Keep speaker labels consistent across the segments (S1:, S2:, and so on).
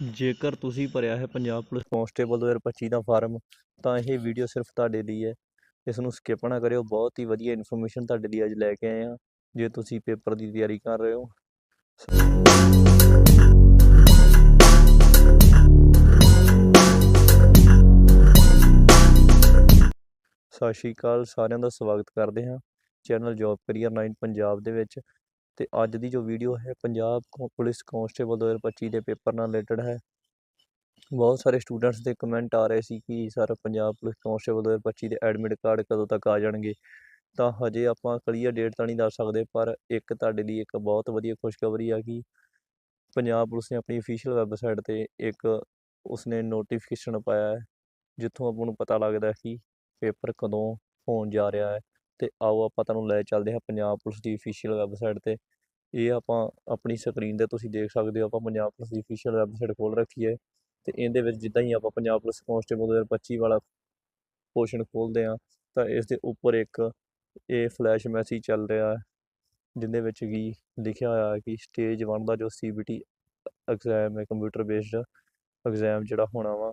S1: ਜੇਕਰ ਤੁਸੀਂ ਭਰਿਆ ਹੈ ਪੰਜਾਬ ਪੁਲਿਸ ਕਾਂਸਟੇਬਲ 2025 ਦਾ ਫਾਰਮ, ਤਾਂ ਇਹ ਵੀਡੀਓ ਸਿਰਫ ਤੁਹਾਡੇ ਲਈ ਹੈ। ਇਸ ਨੂੰ ਸਕਿਪ ਨਾ ਕਰਿਓ, ਬਹੁਤ ਹੀ ਵਧੀਆ ਇਨਫੋਰਮੇਸ਼ਨ ਤੁਹਾਡੇ ਲਈ ਅੱਜ ਲੈ ਕੇ ਆਏ ਹਾਂ। ਜੇ ਤੁਸੀਂ ਪੇਪਰ ਦੀ ਤਿਆਰੀ ਕਰ ਰਹੇ ਹੋ। ਸਤਿ ਸ਼੍ਰੀ ਅਕਾਲ, ਸਾਰਿਆਂ ਦਾ ਸਵਾਗਤ ਕਰਦੇ ਹਾਂ। ਚੈਨਲ ਜੌਬ ਕਰੀਅਰ 9 ਪੰਜਾਬ ਦੇ ਵਿੱਚ। ਤੇ ਅੱਜ ਦੀ ਜੋ ਵੀਡੀਓ ਹੈ, ਪੰਜਾਬ ਕੋ- ਪੁਲਿਸ ਕਾਂਸਟੇਬਲ 2025 ਦੇ ਪੇਪਰ ਨਾਲ ਰਿਲੇਟਡ ਹੈ। ਬਹੁਤ ਸਾਰੇ ਸਟੂਡੈਂਟਸ ਦੇ ਕਮੈਂਟ ਆ ਰਹੇ ਸੀ ਕਿ ਸਰ ਪੰਜਾਬ ਪੁਲਿਸ ਕਾਂਸਟੇਬਲ 2025 ਦੇ ਐਡਮਿਟ ਕਾਰਡ ਕਦੋਂ ਤੱਕ ਆ ਜਾਣਗੇ? ਤਾਂ ਹਜੇ ਆਪਾਂ ਕਲੀਅਰ ਡੇਟ ਤਾਂ ਨਹੀਂ ਦੱਸ ਸਕਦੇ, ਪਰ ਇੱਕ ਤੁਹਾਡੇ ਲਈ ਇੱਕ ਬਹੁਤ ਵਧੀਆ ਖੁਸ਼ਖਬਰੀ ਆ ਕਿ ਪੰਜਾਬ ਪੁਲਿਸ ਨੇ ਆਪਣੀ ਅਫੀਸ਼ੀਅਲ ਵੈਬਸਾਈਟ ਤੇ ਇੱਕ ਉਸਨੇ ਨੋਟੀਫਿਕੇਸ਼ਨ ਪਾਇਆ ਹੈ, ਜਿੱਥੋਂ ਆਪਾਂ ਨੂੰ ਪਤਾ ਲੱਗਦਾ ਹੈ ਕਿ ਪੇਪਰ ਕਦੋਂ ਹੋਣ ਜਾ ਰਿਹਾ ਹੈ। ਤੇ ਆਓ ਆਪਾਂ ਤੁਹਾਨੂੰ ਲੈ ਚੱਲਦੇ ਹਾਂ ਪੰਜਾਬ ਪੁਲਿਸ ਦੀ ਅਫੀਸ਼ੀਅਲ ਵੈਬਸਾਈਟ ਤੇ। ਇਹ ਆਪਾਂ ਆਪਣੀ ਸਕਰੀਨ ਤੇ ਤੁਸੀਂ ਦੇਖ ਸਕਦੇ ਹੋ, ਆਪਾਂ ਪੰਜਾਬ ਪੁਲਿਸ ਦੀ ਅਫੀਸ਼ੀਅਲ ਵੈਬਸਾਈਟ ਖੋਲ ਰੱਖੀ ਹੈ ਤੇ ਇਹਦੇ ਵਿੱਚ ਜਿੱਦਾਂ ਹੀ ਆਪਾਂ ਪੰਜਾਬ ਪੁਲਿਸ ਕਾਂਸਟੇਬਲ 2025 ਵਾਲਾ ਪੋਰਸ਼ਨ ਖੋਲਦੇ ਹਾਂ, ਤਾਂ ਇਸ ਦੇ ਉੱਪਰ ਇੱਕ ਇਹ ਫਲੈਸ਼ ਮੈਸੇਜ ਚੱਲ ਰਿਹਾ ਹੈ, ਜਿਹਦੇ ਵਿੱਚ ਕੀ ਲਿਖਿਆ ਹੋਇਆ ਹੈ ਕਿ ਸਟੇਜ 1 ਦਾ ਜੋ ਸੀਬੀਟੀ ਐਗਜ਼ਾਮ ਹੈ ਕੰਪਿਊਟਰ ਬੇਸਡ ਐਗਜ਼ਾਮ ਜਿਹੜਾ ਹੋਣਾ ਵਾ,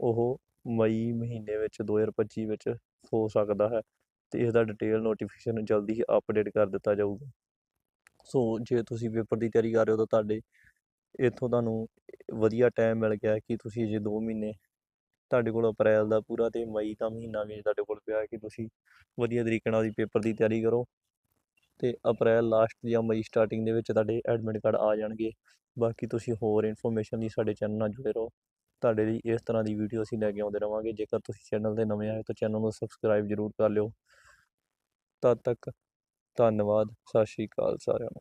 S1: ਉਹ ਮਈ ਮਹੀਨੇ ਵਿੱਚ 2025 ਵਿੱਚ ਹੋ ਸਕਦਾ ਹੈ। ਤੇ ਇਸ ਦਾ ਡਿਟੇਲ ਨੋਟੀਫਿਕੇਸ਼ਨ ਜਲਦੀ ਹੀ ਅਪਡੇਟ ਕਰ ਦਿੱਤਾ ਜਾਊਗਾ। ਸੋ ਜੇ ਤੁਸੀਂ ਪੇਪਰ ਦੀ ਤਿਆਰੀ ਕਰ ਰਹੇ ਹੋ ਤਾਂ ਤੁਹਾਡੇ ਇੱਥੋਂ ਤੁਹਾਨੂੰ ਵਧੀਆ ਟਾਈਮ ਮਿਲ ਗਿਆ ਕਿ ਤੁਸੀਂ ਜੇ 2 ਮਹੀਨੇ ਤੁਹਾਡੇ ਕੋਲ ਅਪ੍ਰੈਲ ਦਾ ਪੂਰਾ ਤੇ ਮਈ ਦਾ ਮਹੀਨਾ ਵੀ ਤੁਹਾਡੇ ਕੋਲ ਪਿਆ ਕਿ ਤੁਸੀਂ ਵਧੀਆ ਤਰੀਕੇ ਨਾਲ ਦੀ ਪੇਪਰ ਦੀ ਤਿਆਰੀ ਕਰੋ ਤੇ ਅਪ੍ਰੈਲ ਲਾਸਟ ਜਾਂ ਮਈ ਸਟਾਰਟਿੰਗ ਦੇ ਵਿੱਚ ਤੁਹਾਡੇ ਐਡਮਿਟ ਕਾਰਡ ਆ ਜਾਣਗੇ। ਬਾਕੀ ਤੁਸੀਂ ਹੋਰ ਇਨਫੋਰਮੇਸ਼ਨ ਲਈ ਸਾਡੇ ਚੈਨਲ ਨਾਲ ਜੁੜੇ ਰਹੋ। ਤੁਹਾਡੇ ਲਈ ਇਸ ਤਰ੍ਹਾਂ ਦੀ ਵੀਡੀਓ ਅਸੀਂ ਲੈ ਕੇ ਆਉਂਦੇ ਰਵਾਂਗੇ। ਜੇਕਰ ਤੁਸੀਂ ਚੈਨਲ ਤੇ ਨਵੇਂ ਆਏ ਤਾਂ ਚੈਨਲ ਨੂੰ ਸਬਸਕ੍ਰਾਈਬ ਜ਼ਰੂਰ ਕਰ ਲਿਓ। ਤਦ ਤੱਕ ਧੰਨਵਾਦ। ਸਤਿ ਸ਼੍ਰੀ ਅਕਾਲ ਸਾਰਿਆਂ ਨੂੰ।